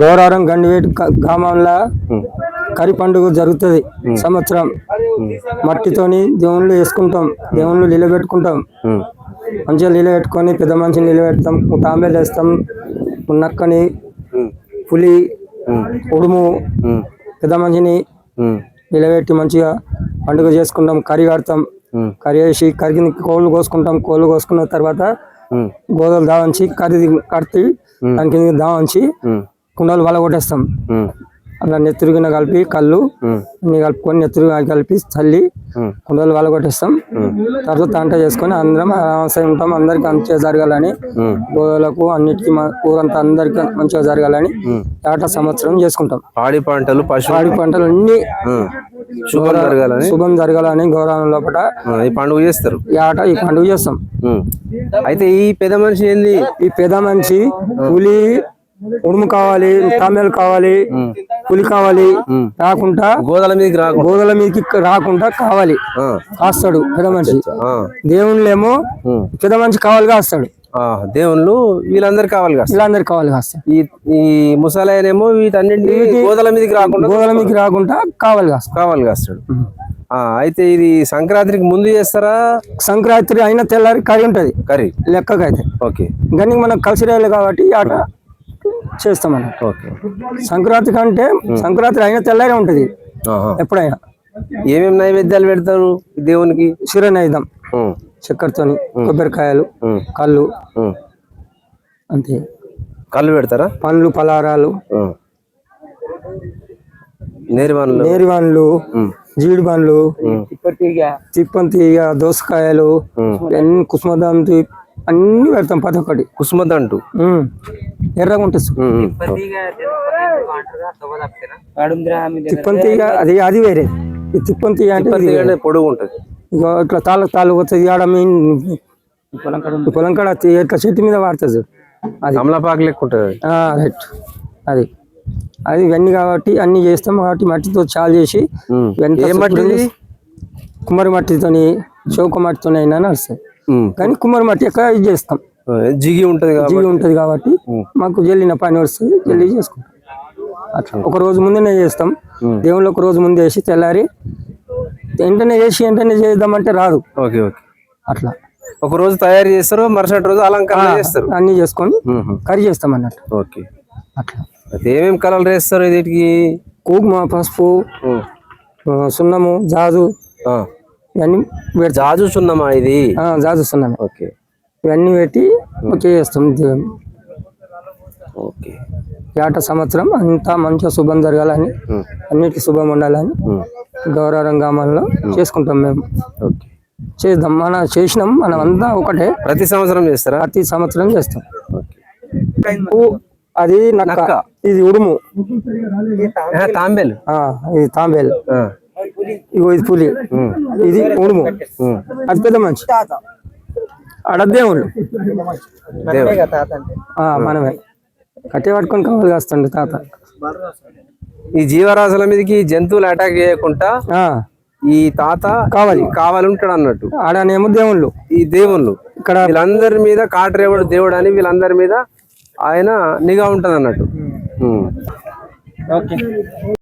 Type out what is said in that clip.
గౌరవరం గండివేటి గ్రామంలో కరి పండుగ జరుగుతుంది సంవత్సరం మట్టితోని దేవుళ్ళు వేసుకుంటాం దేవుళ్ళు నిలబెట్టుకుంటాం. మంచిగా నిలబెట్టుకొని పెద్ద మనిషిని నిలబెడతాం తాంబేలు వేస్తాం నక్కని. పులి. ఉడుము. పెద్ద మనిషిని. నిలబెట్టి మంచిగా పండుగ చేసుకుంటాం కర్రీ కడతాం. కర్రీ వేసి కర్రీ కోళ్ళు కోసుకుంటాం కోళ్ళు కోసుకున్న తర్వాత. గోదలు దావంచి కర్రీ కడితే దాని కింద దావంచి ఉమ్. కుండలు వల కొట్టేస్తాం. అలా నెత్తురుగిన కలిపి కళ్ళు. అన్ని కలుపుకొని నెత్తురు కలిపి చల్లి. కుండలు వల కొట్టేస్తాం తర్వాత తంట చేసుకొని అందరం ఆరామసై ఉంటాం అందరికి మంచిగా జరగాలని. గోదలకు అన్నిటికీ మా ఊరంతా అందరికి మంచిగా జరగాలని ఏట సంవత్సరం చేసుకుంటాం పాడి పంటలు పాడి పంటలు అన్ని. శుభం జరగాలని శుభం జరగాలని గౌరవం లోపల ఈ పండుగ చేస్తారు ఈ ఆట ఈ పండుగ చేస్తాం. అయితే ఈ పెద్ద మనిషి ఏంది ఈ పెద్ద మనిషి పులి ఉడుము కావాలి తామేలు కావాలి పులి కావాలి రాకుండా గోదల మీదకి గోదల మీదకి రాకుండా కావాలి. కాస్తాడు పెద్ద మనిషి. దేవుళ్ళేమో. పెద్ద మనిషి కావాలి కాస్తాడు. ఆ, దేవుళ్ళు వీళ్ళందరు కావాలి కదా వీళ్ళందరికి కావాలి కాస్తాడు. ఈ ఈ ముసలాయనేమో వీటన్నింటినీ గోదల మీదకి రాకుండా గోదల మీదకి రాకుండా కావాలి కాస్తాడు. కావాలి కాస్తాడు. ఆ, అయితే ఇది సంక్రాంతికి ముందు చేస్తారా? సంక్రాంతి అయినా తెల్లారి కరి ఉంటది. కర్రీ. లెక్కకైతే. ఓకే. కానీ మనకు కలిసి రాయాలి కాబట్టి ఆట చేస్తాం అన్నట్టు ఓకే. సంక్రాంతి కంటే సంక్రాంతి అయినా తెల్లారే ఉంటది. ఎప్పుడైనా. ఏమేమి నైవేద్యాలు పెడతారు దేవునికి? శిరనైదం ఉమ్, చక్కెరతోని కొబ్బరికాయలు కళ్ళు. అంతే. కళ్ళు పెడతారా? పండ్లు పలారాలు. నేరివాన్లు నేరి పండ్లు ఉమ్, జీడి పండ్లు తిప్పంతీగ దోసకాయలు అన్ని కుసుమదాంతి అన్ని పెడతాం ఒక్కటి కుసుమదంటు ఉమ్. ఎర్రగా ఉంటుంది ఉమ్. తిప్పంతీగ అది అది వేరే ఈ తిప్పంతీగ అంటే ఇది వేరే. అంటే పొడుగు ఉంటది ఇగో ఇట్లా తాళ్ళకు తాళ్ళు వస్తుంది ఆడ మీ ఈ పొలం కాడ ఇట్లా చెట్టు మీద వాడుతుంది. అది కమలాపాకు లెక్క ఉంటది అది. ఆ, రైట్ అది అది ఇవన్నీ కాబట్టి అన్ని చేస్తాం కాబట్టి మట్టితో చాలు చేసి మట్టి? కుమ్మరి మట్టితోని చౌక మట్టితోని అయినా నడుస్తాయి. కానీ కుమ్మరి మట్టి ఎక్కడ ఇది చేస్తాం. జిగి ఉంటది కాబట్టి. జీవి ఉంటుంది కాబట్టి మాకు జల్లిన పని వస్తుంది జల్లి చేసుకుంటాం. అట్లా. ఒక రోజు ముందునే చేస్తాం. దేవుళ్ళు ఒక రోజు ముందే వేసి తెల్లారి వెంటనే చేసి వెంటనే చేద్దామంటే రాదు. Okay okay. అట్లా. ఒక రోజు తయారు చేస్తారు మరుసటి రోజు అలంకరణ చేస్తారు. అన్ని చేసుకొని. కర్రీ చేస్తాం అన్నట్టు. ఓకే. అట్లా. ఏమేమి కలర్లు వేస్తారు వీటికి? కుంకుమ పసుపు సున్నము జాజు. ఇవన్నీ సున్నమా ఇది? ఆ, జాజు సున్నమే. ఓకే. ఇవన్నీ పెట్టి ఓకే చేస్తాం. ఓకే. ఆట సంవత్సరం అంతా మంచిగా శుభం జరగాలని. అన్నిటికీ శుభం ఉండాలని. గౌరవం గ్రామాల్లో చేసుకుంటాం మేము. ఓకే. చేద్దాం మన చేసినాం మనం అంతా ఒకటే ప్రతి సంవత్సరం చేస్తారా? ప్రతి సంవత్సరం చేస్తాం. అది నక్క. ఇది ఉడుము. ఆ, తాంబేలు. ఆ, ఇది తాంబేలు. ఆ. ఇగో ఇది పులి. ఇది ఉడుము. అది పెద్ద మంచి ఆడ దేవుళ్ళు దేవుడు. ఆ, మనమే. కట్టె పట్టుకొని కావాలి కాస్తండి తాత. ఈ జీవరాశుల మీదకి జంతువులు అటాక్ చేయకుండా ఆ, ఈ తాత కావాలి. కావాలి ఉంటాడు అన్నట్టు ఆడనేమో దేవుళ్ళు. ఈ దేవుళ్ళు. ఇక్కడ వీళ్ళందరి మీద కాటరేవుడు దేవుడు అని వీళ్ళందరి మీద ఆయన నిఘా ఉంటది అన్నట్టు.